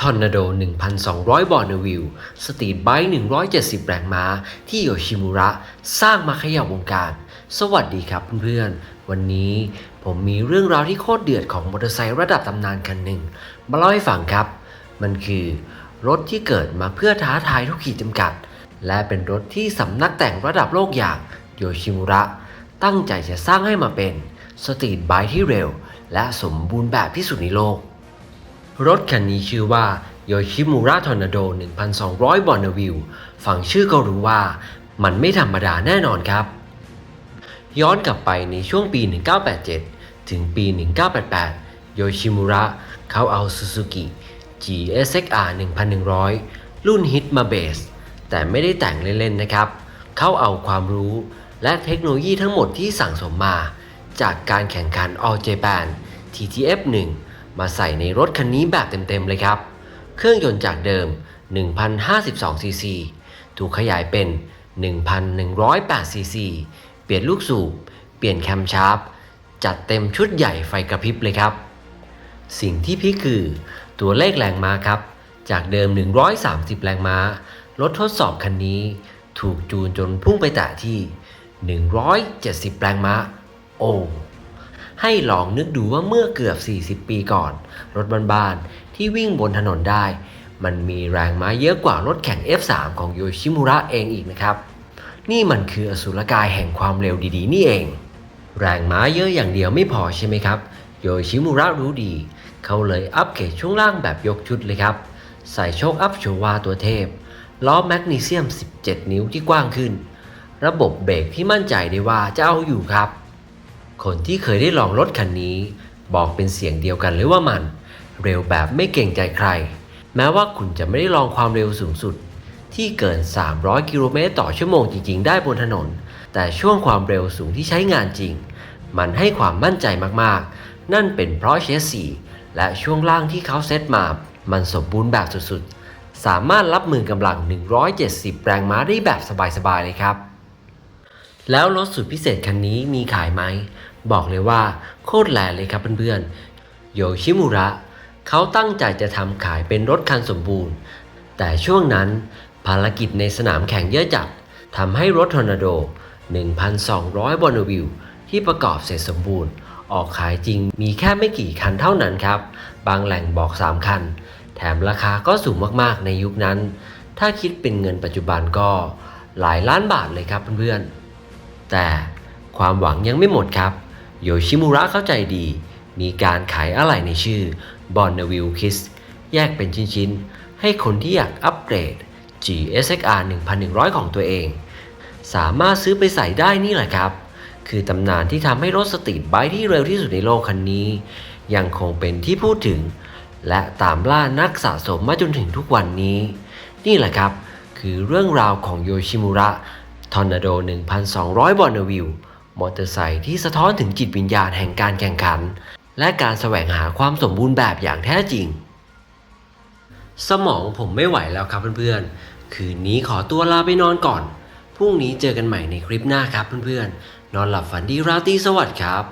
ทอร์นาโด 1,200 บอร์นวิวสตรีทไบค์170 แรงม้า ที่โยชิมุระ สร้างมาขย่าวงการ สวัสดีครับเพื่อนๆ วันนี้ผมมีเรื่องราวที่โคตรเดือดของมอเตอร์ไซค์ระดับตำนานคันหนึ่ง มาเล่าให้ฟังครับ มันคือ รถที่เกิดมาเพื่อท้าทายทุกขีดจำกัด และเป็นรถที่สำนักแต่งระดับโลกอย่างโยชิมุระ ตั้งใจจะสร้างให้มาเป็นสตรีทไบค์ที่เร็ว และสมบูรณ์แบบที่สุดในโลก รถคันนี้ชื่อว่าโยชิมุระทอร์นาโด 1,200 บอร์นวิวฟังชื่อก็รู้ว่ามันไม่ธรรมดาแน่นอนครับ ย้อนกลับไปในช่วงปี 1987 ถึงปี 1988 โยชิมุระเขาเอา Suzuki GSXR 1,100 รุ่นฮิตมาเบส แต่ไม่ได้แต่งเล่น ๆ นะครับ เขาเอาความรู้และเทคโนโลยีทั้งหมดที่สั่งสมมา จากการแข่งขัน All Japan TTF 1 มาใส่ในรถคันนี้แบบเต็มๆเลยครับ เครื่องยนต์จากเดิม 1,052 ซีซี ถูกขยายเป็น 1,108 ซีซี เปลี่ยนลูกสูบ เปลี่ยนแคมชาร์ป จัดเต็มชุดใหญ่ไฟกระพริบเลยครับ สิ่งที่พิคือตัวเลขแรงม้าครับ จากเดิม 130 แรงม้า รถทดสอบคันนี้ ถูกจูนจนพุ่งไปแตะที่ 170 แรงม้า โอ้ ให้ลองนึกดูว่าเมื่อเกือบ 40 ปีก่อน รถบ้านๆที่วิ่งบนถนนได้ มันมีแรงม้าเยอะกว่ารถแข่ง F3 ของโยชิมุระเองอีกนะครับ นี่มันคืออสุรกายแห่งความเร็วดีๆ นี่เอง แรงม้าเยอะอย่างเดียวไม่พอใช่ไหมครับ โยชิมุระรู้ดี เขาเลยอัปเกรดช่วงล่างแบบยกชุดเลยครับ ใส่โชคอัพโชวาตัวเทพ ล้อแมกนีเซียม 17 นิ้วที่กว้างขึ้น ระบบเบรกที่มั่นใจได้ว่าจะเอาอยู่ครับ คนที่เคยได้ลองรถคันนี้ บอกเป็นเสียงเดียวกันเลยว่ามัน เร็วแบบไม่เกรงใจใคร แม้ว่าคุณจะไม่ได้ลองความเร็วสูงสุด ที่เกิน 300 กิโลเมตรต่อชั่วโมงจริง ๆ ได้บนถนน แต่ช่วงความเร็วสูงที่ใช้งานจริง มันให้ความมั่นใจมากๆ นั่นเป็นเพราะเชสซีและช่วงล่างที่เขาเซตมา มันสมบูรณ์แบบสุดๆ สามารถรับมือกำลัง 170 แรงม้าได้แบบสบายๆ เลยครับ แล้วรถสุดพิเศษคันนี้มีขายไหม บอกเลยว่าโคตรแรงเลยครับเพื่อนๆโยชิมุระเขาตั้งใจจะทำขายเป็นรถคันสมบูรณ์ แต่ช่วงนั้นภารกิจในสนามแข่งเยอะจัดทำให้รถทอร์นาโด 1,200 บอนวิว ที่ประกอบเสร็จสมบูรณ์ ออกขายจริงมีแค่ไม่กี่คันเท่านั้นครับ บางแหล่งบอก 3 คัน แถมราคาก็สูงมากๆในยุคนั้น ถ้าคิดเป็นเงินปัจจุบันก็หลายล้านบาทเลยครับเพื่อนๆ แต่ความหวังยังไม่หมดครับ โยชิมุระเข้าใจดี มีการขายอะไหล่ในชื่อบอนนวิลคิสแยกเป็นชิ้นๆ ให้คนที่อยากอัปเกรด GSXR 1,100 ของตัวเอง สามารถซื้อไปใส่ได้นี่แหละครับ คือตำนานที่ทำให้รถสตรีทไบค์ที่เร็วที่สุดในโลกคันนี้ ยังคงเป็นที่พูดถึง และตามล่านักสะสมมาจนถึงทุกวันนี้ นี่แหละครับ คือเรื่องราวของโยชิมุระทอร์นาโด 1,200 บอนวิว มอเตอร์ไซค์ที่สะท้อนถึงจิตวิญญาณแห่งการแข่งขัน และการแสวงหาความสมบูรณ์แบบอย่างแท้จริง สมองผมไม่ไหวแล้วครับเพื่อนๆ คืนนี้ขอตัวลาไปนอนก่อน พรุ่งนี้เจอกันใหม่ในคลิปหน้าครับเพื่อนๆ นอนหลับฝันดีราตรีสวัสดิ์ครับ